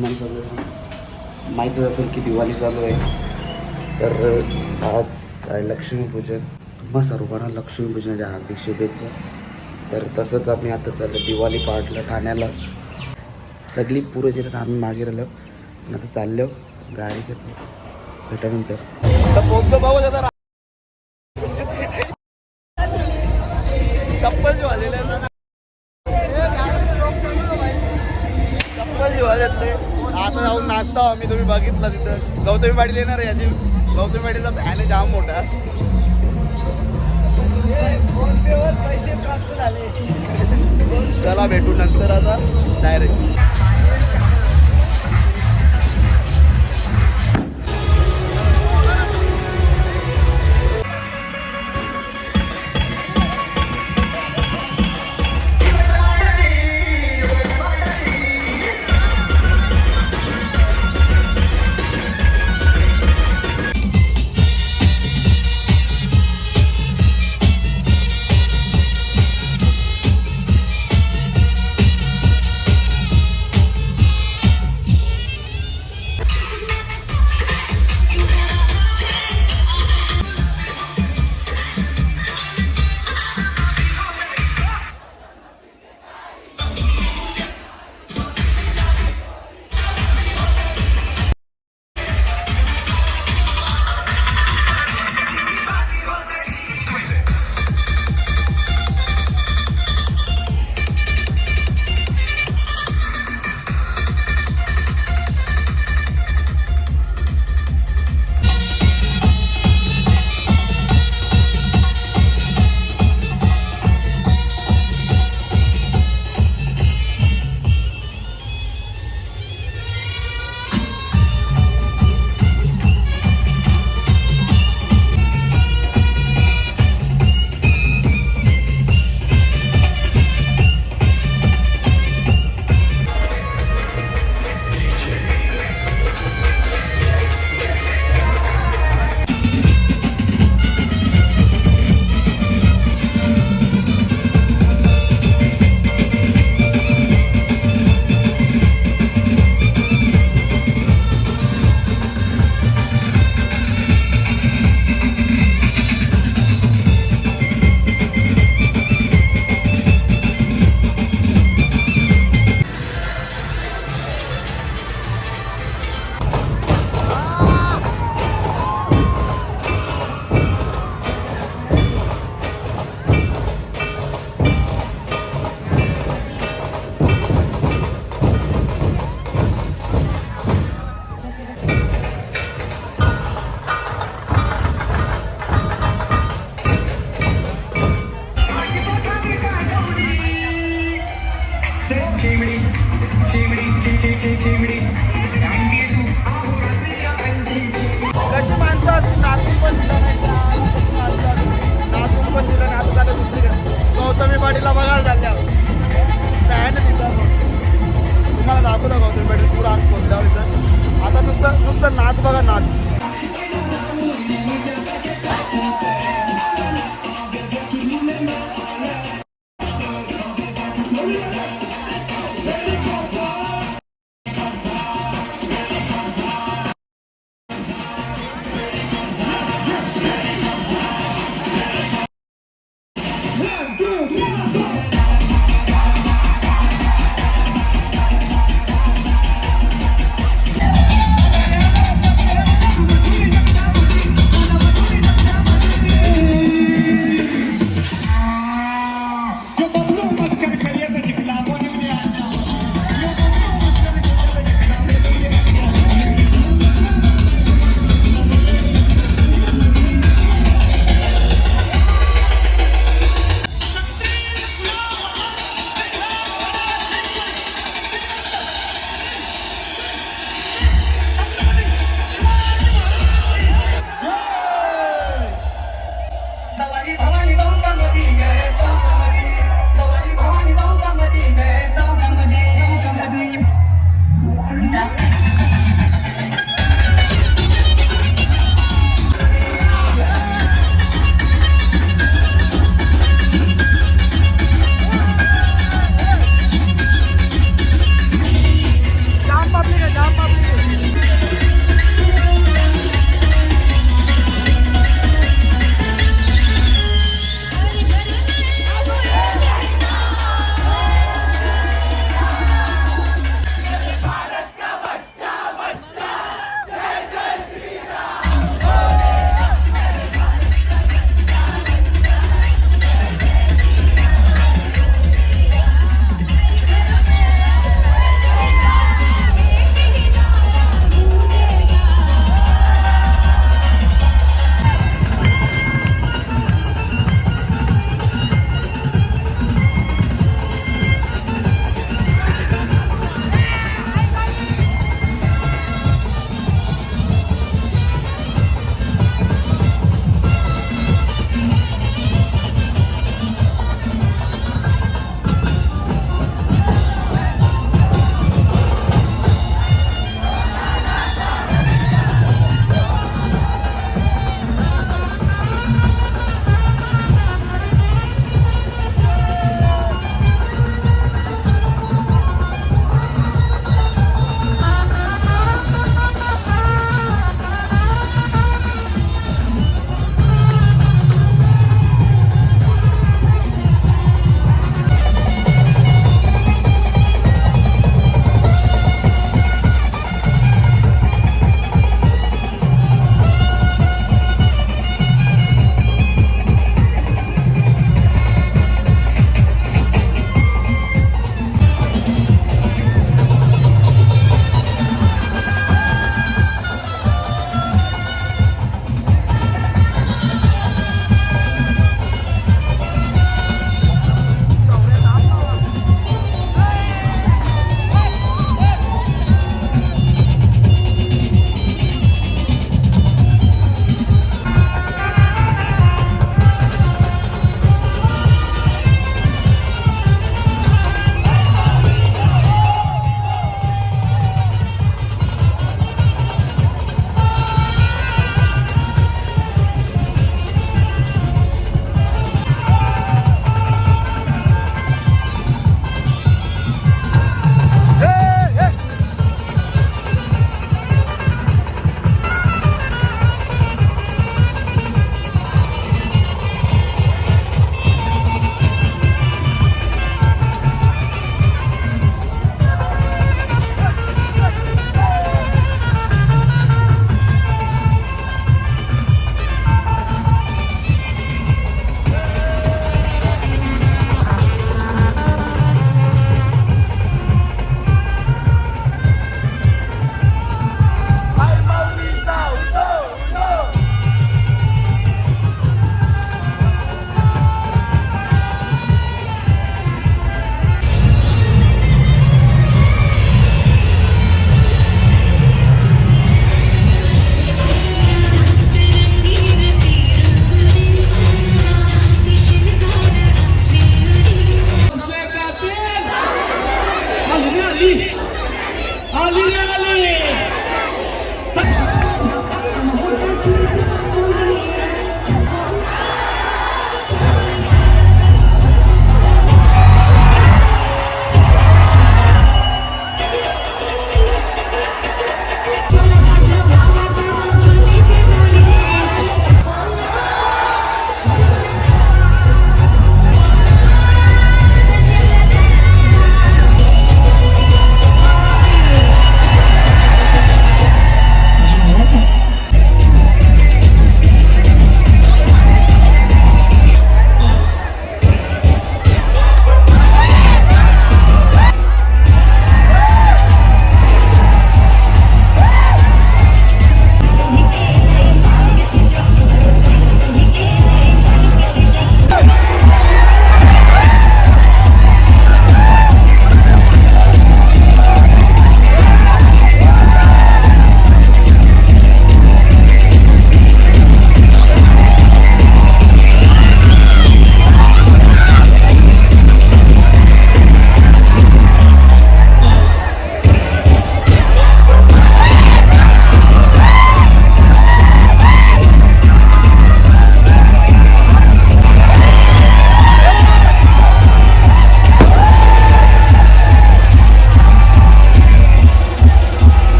तुम्हाला माहीतच असेल की दिवाळी चालू आहे. तर आज आहे लक्ष्मीपूजन मग सर्वांना लक्ष्मीपूजनाच्या हार्दिक शुभेच्छा. तर तसंच आम्ही आता चाललं दिवाळी पाडलं ठाण्याला. सगळी पुरं जे आम्ही मागे राहिलो आता चाललो गाडी घेतो भेटानंतर. पोहोचलो भाऊ जरा आता जाऊन नाचता आम्ही तुम्ही बघितला तिथं. गौतमी पाटील येणार आहे याची. गौतमी पाटीलचा फॅन आहे जाम मोठा. पैसे प्राप्त झाले चला भेटू नंतर आता. डायरेक्ट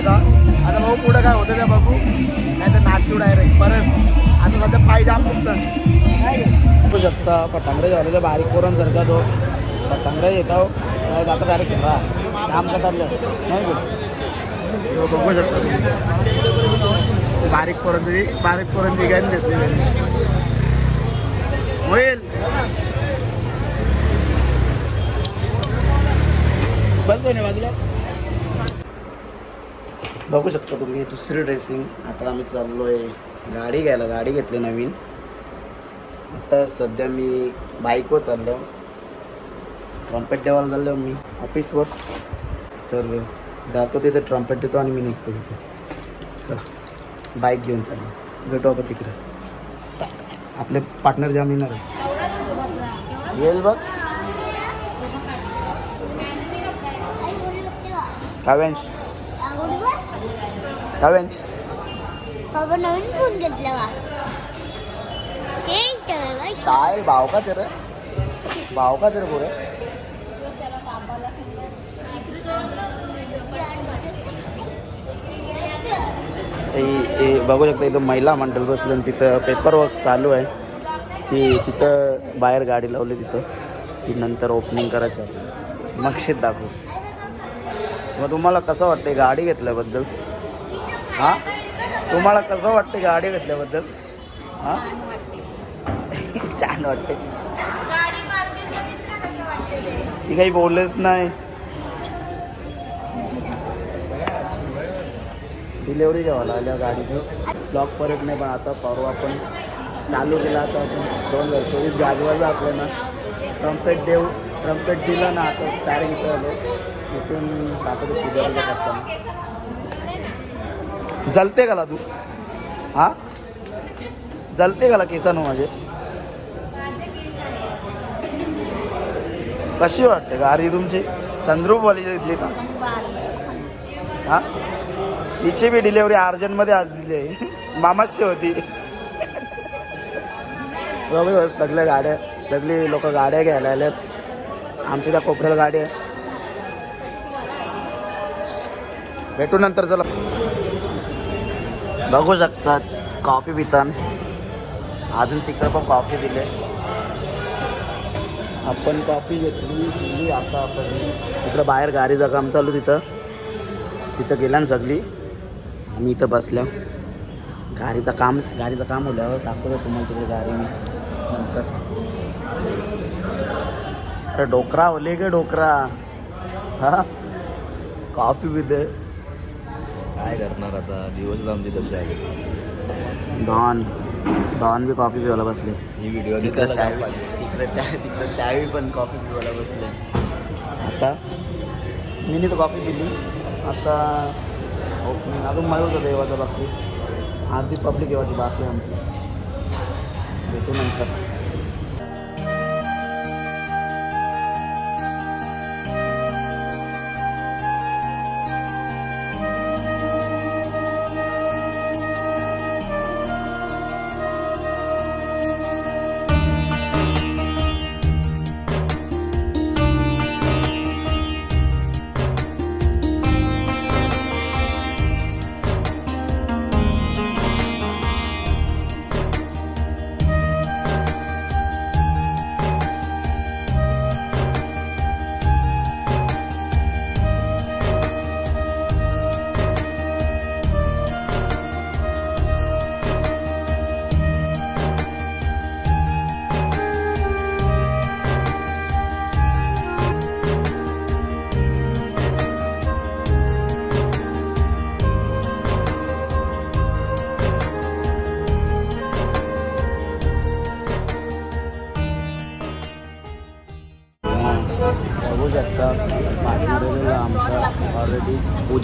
आता. आता भाऊ पुढं काय होतं ते बघू. नाही तर नाचू डायरेक्ट परत आता सध्या पाय जाम बघू शकता पटांगडे झालेलं बारीक पोरांसारखा तो. पटांगडे येतो आता डायरेक्ट खेळा काम कटारलं नाही तो बघू शकता. बारीक पोरांची बारीक पोरांची गॅन घेतली. होईल. बंद होणे बाजूला? बघू शकता तुम्ही दुसरी ड्रेसिंग आता आम्ही चाललो आहे गाडी घ्यायला गाडी घेतली नवीन. आता सध्या मी बाईकवर चाललो ट्रम्पेट देवाला चाललो मी ऑफिसवर तर जातो तिथे ट्रम्पेट देतो आणि मी निघतो तिथे चला बाईक घेऊन चाललो. भेटू आपण तिकडे. आपले पार्टनर जाम येणार आहे येईल बघ. काव्यांश काव्यांश बाबा नवीन फोन घेतला काय भाव का तेरे भाव का तेरे हे बघू शकता इथं महिला मंडळ बसलं तिथं पेपर वर्क चालू आहे. ती तिथं बाहेर गाडी लावली तिथं. ती नंतर ओपनिंग करायचं. शेत दाखवू. मग तुम्हाला कसं वाटते गाडी घेतल्याबद्दल? हां? तुम्हाला कसं वाटतं गाडी घेतल्याबद्दल? हां? छान वाटते ती काही बोललेच नाही. डिलेवरी जेव्हा आल्या गाडीचं. ब्लॉक परत नाही पण आता परवा आपण चालू केला आता आपण दोन हजार चोवीस गाजवायचं आपल्याला ट्रम्पेट देऊ ट्रम्पेट दिलं ना आता डायरेक्ट इथं आलो. इथून टाकतो पूजा करताना जलते का तू. हा? जलते का केसानं माझे. कशी वाटते गाडी तुमची? संद्रूपवाली वाली का? हा? हिची बी डिलेवरी अर्जंटमध्ये आज दिली आहे. मामाशी होती. बघू सगळ्या गाड्या सगळी लोक गाड्या घ्यायला आल्यात आमच्या त्या कोपऱ्याला गाडी आहे. भेटू नंतर चला. बघू शकतात. कॉफी पितान. अजून तिकडं पण कॉफी दिले. आपण कॉफी घेतली दिली. आता आपण तिकडं बाहेर गाडीचं काम चालू तिथं. तिथं गेला ना सगळी. आम्ही इथं बसल्या गाडीचं काम गाडीचं काम होल्यावर दाखवतो तुम्हाला तिकडे गाडी मी नंतर. अरे डोकरा हो, ओले गे डोकरा. हा? कॉफी पिते काय करणार आता? दिवस आमचे तसे आहे डॉन डॉन बी कॉफी पिवायला बसले. ही व्हिडिओ तिकडे तिकडे त्या तिकडे त्यावेळी पण कॉफी पिवायला बसले. आता? मी तर कॉफी पिली. आता ओपनिंग अजून माहीत होतं देवाचं बाकी. अर्धी पब्लिक येवाची बाकी आमची. भेटू नंतर.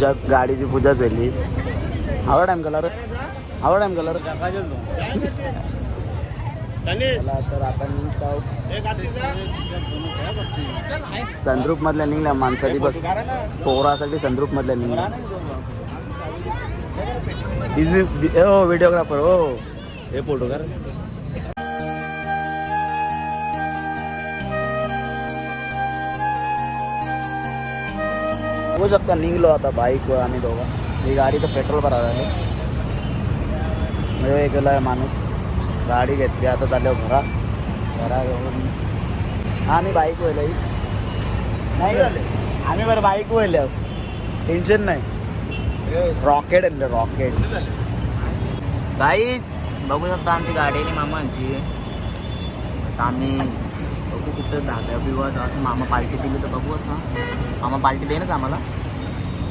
पूजा गाडीची पूजा झाली. आवड टाईम कलर? आवड टाईम कलर? तर आता निघतो. संद्रूप मधल्या निघल्या माणसाठी बघ पोरासाठी संद्रूप मधल्या निघल्या बिझी हो व्हिडिओग्राफर हो हे फोटो कर बघू शकता निघलो आता बाईकवर आम्ही दोघं ही गाडी तर पेट्रोल भरायला आली म्हणजे गेला आहे माणूस गाडी घेतली आता चाललो घरा घरा घेऊन आम्ही बाईक वयलो नाही झाले आम्ही बरं बाईक वयलो टेन्शन नाही। रॉकेट आणलं रॉकेट। गाईच बघू शकता आमची गाडी आणि मामांची आम्ही बघू कुठं धाब्या बिवा असं मामा पार्टी दिली तर बघू असं. मामा पार्टी देईनच आम्हाला.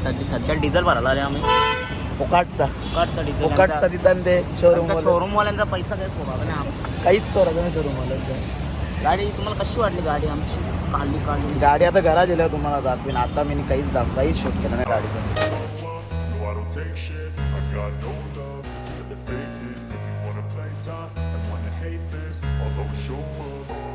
तर सध्या डिझेल भरायला आले आम्ही. फुकाटचा. फुकटचा डिझेल फुकाटचा तिथं ते शोरूम शोरूमवाल्यांचा पैसा काय सोडा नाही काहीच सोडायचं नाही शोरूम वाला गाडी तुम्हाला कशी वाटली गाडी आमची? काली काली. गाडी आता घरा दिल्या तुम्हाला दाखवीन. आता मी काहीच दाख काहीच शूट केलं नाही गाडी No,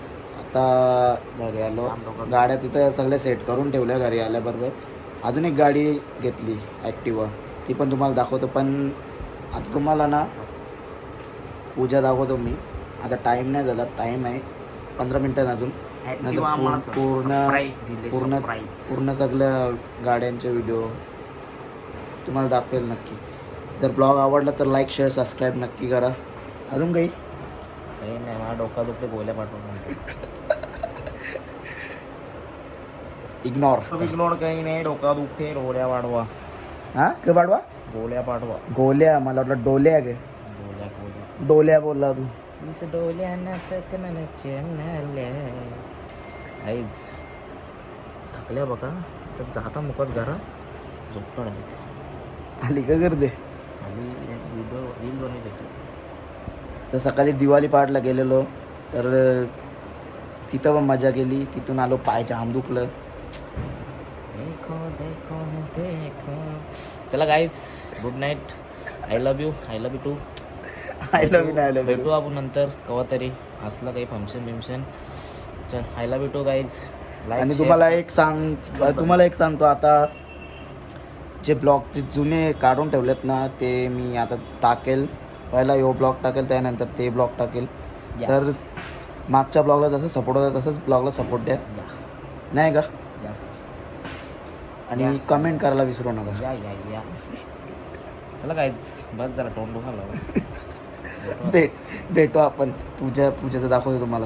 ह्यो. आता घरी आलो. गाड्या तिथं सगळ्या सेट करून ठेवल्या घरी आल्याबरोबर. अजून एक गाडी घेतली ॲक्टिवा ती पण तुम्हाला दाखवतो पण आता तुम्हाला ना पूजा दाखवतो मी. आता टाईम नाही झाला टाईम आहे. पंधरा मिनटं अजून. पूर्ण पूर्ण. पूर्ण सगळ्या गाड्यांचे व्हिडिओ तुम्हाला दाखवेल नक्की. जर ब्लॉग आवडला तर लाईक शेअर सबस्क्राईब नक्की करा. अजून काही? काही नाही मला डोका दुखते गोल्या पाठवून इग्नोर इग्नोर काही नाही डोका दुखते गोल्या वाढवा हा? के पाडवा? गोल्या पाठवा गोल्या मला वाटलं डोल्या गे. डोल्या बोलला तू. इस डोल्या नाचत मला थकल्या बघा तर जाता मुकच घरा झोपतो डायरेक्ट आली का व्हिडिओ रील बनवायची तर सकाळी दिवाळी पाडला गेलेलो तर तिथं पण मजा केली तिथून आलो पाय जाम दुखलं. देखो देखो देखो। चला guys good night I love you I love you too I love I love भेटू आपण नंतर कवा तरी. असलं काही फंक्शन बिंक्शन चल I love you too guys आणि तुम्हाला एक सांग तुम्हाला एक सांगतो आता. जे ब्लॉग जे जुने काढून ठेवलेत ना ते मी आता टाकेल. पहिला यो ब्लॉग टाकेल त्यानंतर ते ब्लॉग टाकेल. तर मागच्या ब्लॉगला जसं सपोर्ट होता तसंच ब्लॉगला सपोर्ट द्या. नाही का? आणि Yes. कमेंट करायला विसरू नका. या या या. चला गाईज बस जरा तोंड दुखाला भेट भेटू आपण. पूजा पूजेचं दाखवतो तुम्हाला.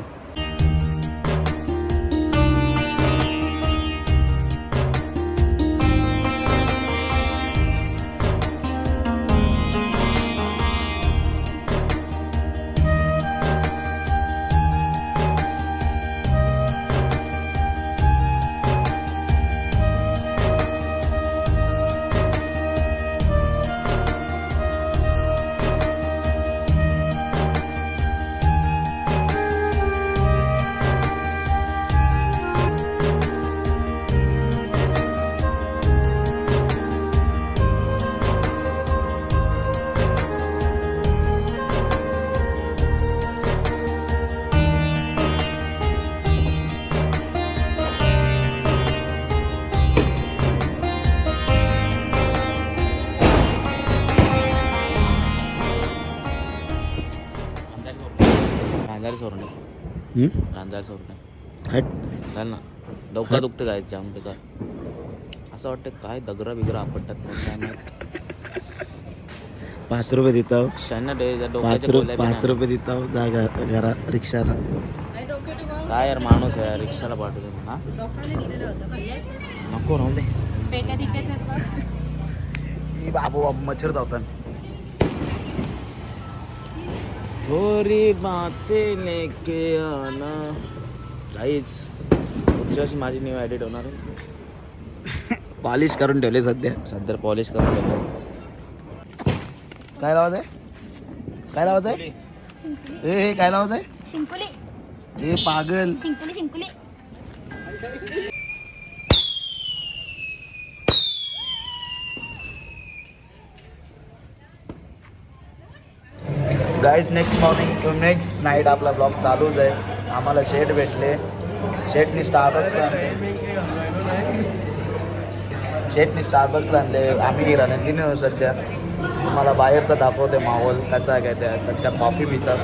सोडणे रांजायला सोडणे झालं ना. डोका दुखतं जाम बेकार असं वाटतं काय दगरा बिगरा आपटतात काय माहीत? पाच रुपये देतो. पाच रुपये पाच. रुपये देतो. जा घरा रिक्षाला. काय यार माणूस आहे रिक्षाला पाठवतो हा? नको राहू दे. बाबू बाबू मच्छर चावतात थोडी बातें लेके आना. काहीच पुढच्या वर्षी माझी न्यू एडिट होणार आहे. पॉलिश करून ठेवले सध्या. सध्या पॉलिश करून ठेवलं. काय लावत आहे? काय लावत आहे? ए काय लावत आहे? शिंकुली. ए पागल. शिंकुली शिंकुली. Guys next morning to next night आपला ब्लॉग चालूच आहे. आम्हाला शेट भेटले. शेटनी स्टारबक्स आणले. शेटनी स्टारबक्स आणले. आम्ही रणंदिनी आहोत सध्या. तुम्हाला बाहेरचा दाखवते माहोल कसा आहे काय ते. सध्या कॉफी पितात.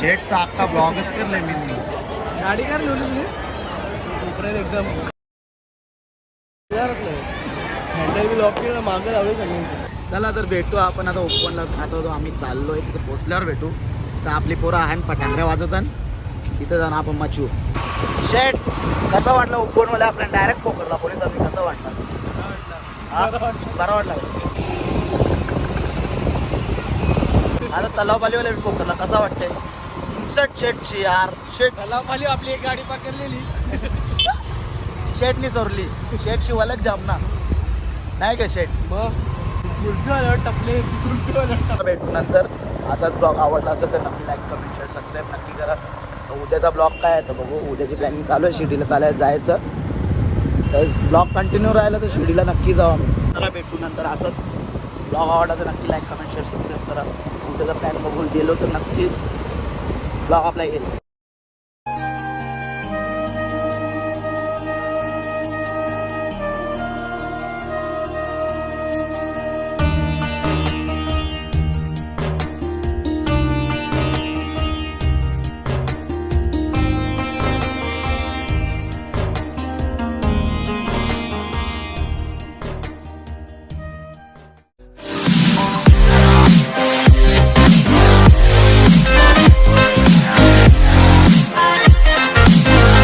शेटचा अख्खा ब्लॉगच करलाय मी. गाडी कर लिहिली एकदम. हँडल बी लॉक केलं मागं चला तर भेटू आपण आता ओपनला आठवतो आम्ही चाललोय. तिथे पोचल्यावर भेटू. तर आपली पोरं आहे पटांगऱ्या वाजवतात. तिथं जाणं आपण मचू शेट कसं वाटलं ओपन मला आपल्या डायरेक्ट पोकरला पोलिसांनी कसं वाटलं? बरं वाटलं. आता तलावपालीवाले पोकरला कसं वाटतंय? शेट शेटची यार. शेट तलावपाली आपली एक गाडी पकडलेली. शेटनी सोरली. शेटची वलक जामना. नाही का शेट? टपले भेटू नंतर असाच ब्लॉग आवडला असेल तर नक्की लाईक कमेंट शेअर सबस्क्राईब नक्की करा. उद्याचा ब्लॉग काय आहे तर बघू. उद्याची प्लॅनिंग चालू आहे. शिर्डीला चालायला जायचं. तर ब्लॉग कंटिन्यू राहिलं तर शिर्डीला नक्की जाऊ आम्ही चला भेटू नंतर असंच ब्लॉग आवडला तर नक्की लाईक कमेंट शेअर सबस्क्राईब करा. उद्याचा प्लॅन बघून गेलो तर नक्की ब्लॉग आपला येईल.